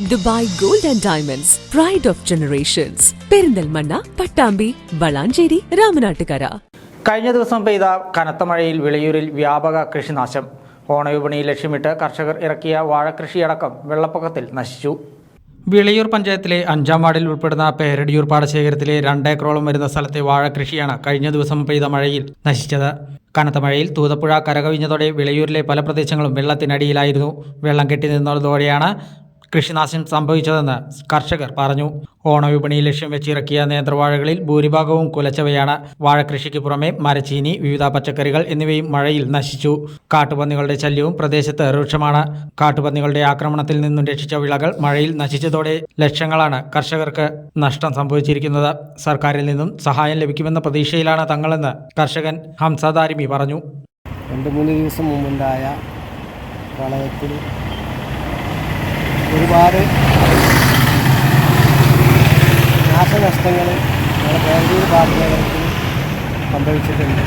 Dubai gold and diamonds pride of generations Perinthalmanna Pattambi Valanchery Ramanattukara. കഴിഞ്ഞ ദിവസം പെയ്ത കനത്ത മഴയിൽ വിളയൂരിൽ വ്യാപക കൃഷിനാശം. ഓണവിപണി ലക്ഷ്യമിട്ട് കർഷകർ ഇറക്കിയ വാഴക്കൃഷിയടക്കം വെള്ളപ്പൊക്കത്തിൽ നശിച്ചു. വിളയൂർ പഞ്ചായത്തിലെ അഞ്ചാം വാർഡിൽ ഉൾപ്പെടുന്ന പേരടിയൂർ പാടശേഖരത്തിലെ രണ്ടേക്കറോളം വരുന്ന സ്ഥലത്തെ വാഴകൃഷിയാണ് കഴിഞ്ഞ ദിവസം പെയ്ത മഴയിൽ നശിച്ചത്. കനത്ത മഴയിൽ തൂതപ്പുഴ കരകവിഞ്ഞതോടെ വിളയൂരിലെ പല പ്രദേശങ്ങളും വെള്ളത്തിനടിയിലായിരുന്നു. വെള്ളം കെട്ടി നിന്നതോടെയാണ് കൃഷിനാശം സംഭവിച്ചതെന്ന് കർഷകർ പറഞ്ഞു. ഓണവിപണി ലക്ഷ്യം വെച്ചിറക്കിയ നേന്ത്രവാഴകളിൽ ഭൂരിഭാഗവും കുലച്ചവയാണ്. വാഴകൃഷിക്ക് പുറമെ മരച്ചീനി വിവിധ പച്ചക്കറികൾ എന്നിവയും മഴയിൽ നശിച്ചു. കാട്ടുപന്നികളുടെ ശല്യവും പ്രദേശത്ത് രൂക്ഷമാണ്. കാട്ടുപന്നികളുടെ ആക്രമണത്തിൽ നിന്നും രക്ഷിച്ച വിളകൾ മഴയിൽ നശിച്ചതോടെ ലക്ഷങ്ങളാണ് കർഷകർക്ക് നഷ്ടം സംഭവിച്ചിരിക്കുന്നത്. സർക്കാരിൽ നിന്നും സഹായം ലഭിക്കുമെന്ന പ്രതീക്ഷയിലാണ് തങ്ങളെന്ന് കർഷകൻ ഹംസദാരിമി പറഞ്ഞു. രണ്ട് മൂന്ന് ദിവസം മുമ്പുണ്ടായ പ്രളയത്തിൽ ഒരുപാട് നാശനഷ്ടങ്ങൾ നമ്മുടെ ബാംഗ്ലൂർ ഭാഗങ്ങളിൽ സംഭവിച്ചിട്ടുണ്ട്.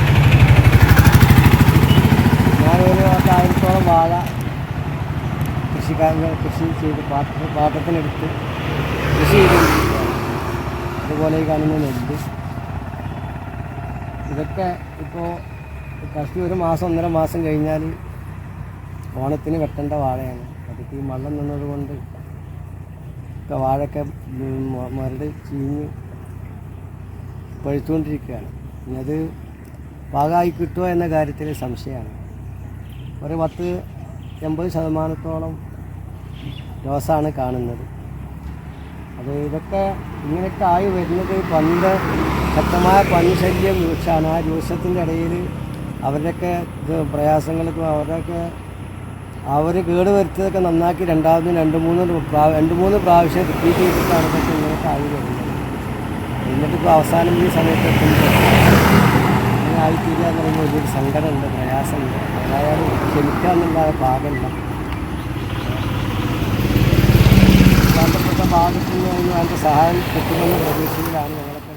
ഞാനൊരു ആയിരത്തോളം വാഴ കൃഷിക്കാരങ്ങൾ കൃഷി ചെയ്ത് പാത്ര പാട്ടത്തിനെടുത്ത് കൃഷി ചെയ്തുകൊണ്ടിരിക്കുകയാണ് അതുപോലെ ഈ കാണുന്ന നെല്ല്. ഇതൊക്കെ ഇപ്പോൾ കഷ്ടി ഒരു മാസം ഒന്നര മാസം കഴിഞ്ഞാൽ ഓണത്തിന് വെട്ടേണ്ട വാഴയാണ്. അതിപ്പോൾ ഈ മണ്ണം നിന്നത് കൊണ്ട് ഒക്കെ മ- മരട് ചീഞ്ഞ് പഴുത്തുകൊണ്ടിരിക്കുകയാണ്. ഇനി അത് പാകമായി കിട്ടുമോ എന്ന കാര്യത്തിൽ സംശയമാണ്. ഒരു പത്ത് എൺപത് ശതമാനത്തോളം ലോസാണ് കാണുന്നത്. അത് ഇതൊക്കെ ഇങ്ങനെയൊക്കെ ആയി വരുന്നത് പണ്ട് ശക്തമായ പന്നിശല്യം രൂക്ഷമാണ് ആ രൂക്ഷത്തിന്റെ ഇടയിൽ അവരുടെയൊക്കെ പ്രയാസങ്ങൾക്കും അവരുടെയൊക്കെ അവർ കേട് വരുത്തിയതൊക്കെ നന്നാക്കി രണ്ടാമതും രണ്ട് മൂന്ന് രണ്ട് മൂന്ന് പ്രാവശ്യം റിപ്പീറ്റ് ചെയ്തിട്ടാണ് പക്ഷേ ഇങ്ങനെ ആയി വരുന്നത്. എന്നിട്ടിപ്പോൾ അവസാനം ഈ സമയത്ത് എത്തുമ്പോൾ ഇങ്ങനെ ആയിത്തീരുക എന്ന് പറയുമ്പോൾ വലിയൊരു സങ്കടമുണ്ട് പ്രയാസമുണ്ട്. ഏതായാലും ക്ഷമിക്കാമെന്നുണ്ടായ പാകമില്ല ബന്ധപ്പെട്ട ഭാഗത്തു നിന്ന് വേണ്ട സഹായം കിട്ടുമെന്ന പ്രതീക്ഷയിലാണ് ഞങ്ങളൊക്കെ